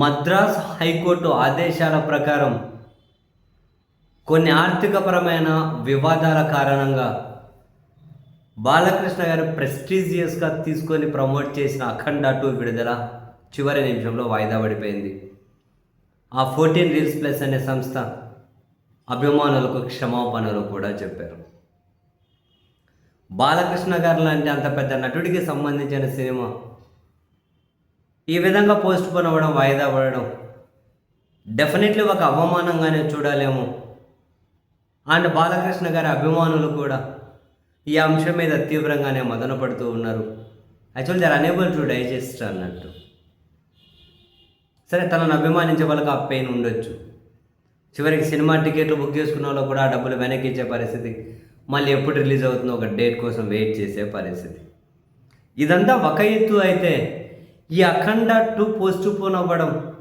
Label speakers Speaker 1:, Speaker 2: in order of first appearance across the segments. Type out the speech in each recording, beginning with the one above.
Speaker 1: Madras high court ఆదేశాల ప్రకారం కొన్ని ఆర్థికపరమైన వివాదాల కారణంగా బాలకృష్ణ గారు ప్రెస్టీజియస్గా తీసుకొని ప్రమోట్ చేసిన అఖండ టూ విడుదల చివరి నిమిషంలో వాయిదా పడిపోయింది. ఆ ఫోర్టీన్ రీల్స్ ప్లస్ అనే సంస్థ అభిమానులకు క్షమాపణలు కూడా చెప్పారు. బాలకృష్ణ గారు లాంటి అంత పెద్ద నటుడికి సంబంధించిన సినిమా ఈ విధంగా పోస్ట్ పోన్ అవ్వడం వాయిదా పడడం డెఫినెట్లీ ఒక అవమానంగానే చూడాలేమో. అండ్ బాలకృష్ణ గారి అభిమానులు కూడా ఈ అంశం మీద తీవ్రంగానే మదన పడుతూ ఉన్నారు. Actual they're unable to digest అన్నట్టు. సరే తనను అభిమానించే వాళ్ళకి ఆ పెయిన్ ఉండొచ్చు. చివరికి సినిమా టికెట్లు బుక్ చేసుకున్న వాళ్ళు కూడా ఆ డబ్బులు వెనక్కి ఇచ్చే పరిస్థితి మళ్ళీ ఎప్పుడు రిలీజ్ అవుతుందో ఒక డేట్ కోసం వెయిట్ చేసే పరిస్థితి. ఇదంతా ఒక ఎత్తు అయితే ఈ అఖండ టూ పోస్ట్ పోన్ అవ్వడం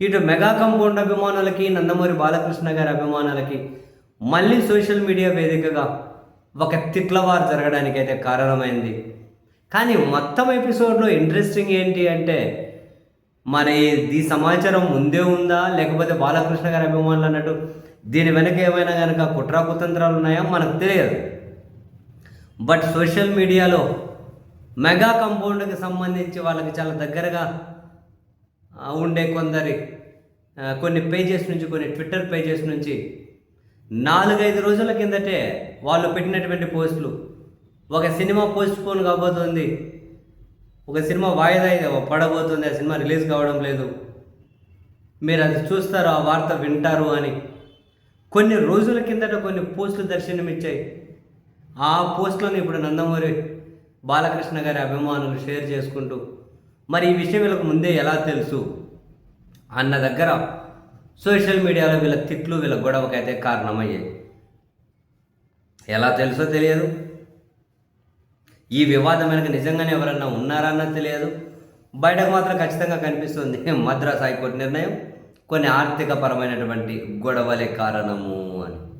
Speaker 1: ఇటు మెగా కంపౌండ్ అభిమానులకి నందమూరి బాలకృష్ణ గారి అభిమానులకి మళ్ళీ సోషల్ మీడియా వేదికగా ఒక తిట్లవార్ జరగడానికి అయితే కారణమైంది. కానీ మొత్తం ఎపిసోడ్లో ఇంట్రెస్టింగ్ ఏంటి అంటే మరి ఈ సమాచారం ముందే ఉందా? లేకపోతే బాలకృష్ణ గారి అభిమానులు అన్నట్టు దీని వెనక ఏమైనా కనుక కుట్రా కుతంత్రాలు ఉన్నాయా? మనకు తెలియదు. బట్ సోషల్ మీడియాలో మెగా కంపౌండ్కి సంబంధించి వాళ్ళకి చాలా దగ్గరగా ఉండే కొందరి కొన్ని పేజెస్ నుంచి కొన్ని ట్విట్టర్ పేజెస్ నుంచి నాలుగైదు రోజుల కిందటే వాళ్ళు పెట్టినటువంటి పోస్టులు. ఒక సినిమా పోస్ట్ పోన్ కాబోతుంది. ఒక సినిమా వాయిదా అయితే పడబోతుంది ఆ సినిమా రిలీజ్ కావడం లేదు. మీరు అది చూస్తారు ఆ వార్త వింటారు అని. కొన్ని రోజుల కిందట కొన్ని పోస్టులు దర్శనమిచ్చాయి. ఆ పోస్టులను ఇప్పుడు నందమూరి బాలకృష్ణ గారి అభిమానులు షేర్ చేసుకుంటూ మరి ఈ విషయం వీళ్ళకు ముందే ఎలా తెలుసు? అన్న దగ్గర సోషల్ మీడియాలో వీళ్ళ తిట్లు వీళ్ళ గొడవకైతే కారణమయ్యాయి. ఎలా తెలుసో తెలియదు. ఈ వివాదం వెనక నిజంగానే ఎవరన్నా ఉన్నారన్నా తెలియదు. బయటకు మాత్రం ఖచ్చితంగా కనిపిస్తుంది. మద్రాస్ హైకోర్టు నిర్ణయం. కొన్ని ఆర్థిక పరమైనటువంటి గొడవలే కారణము అని.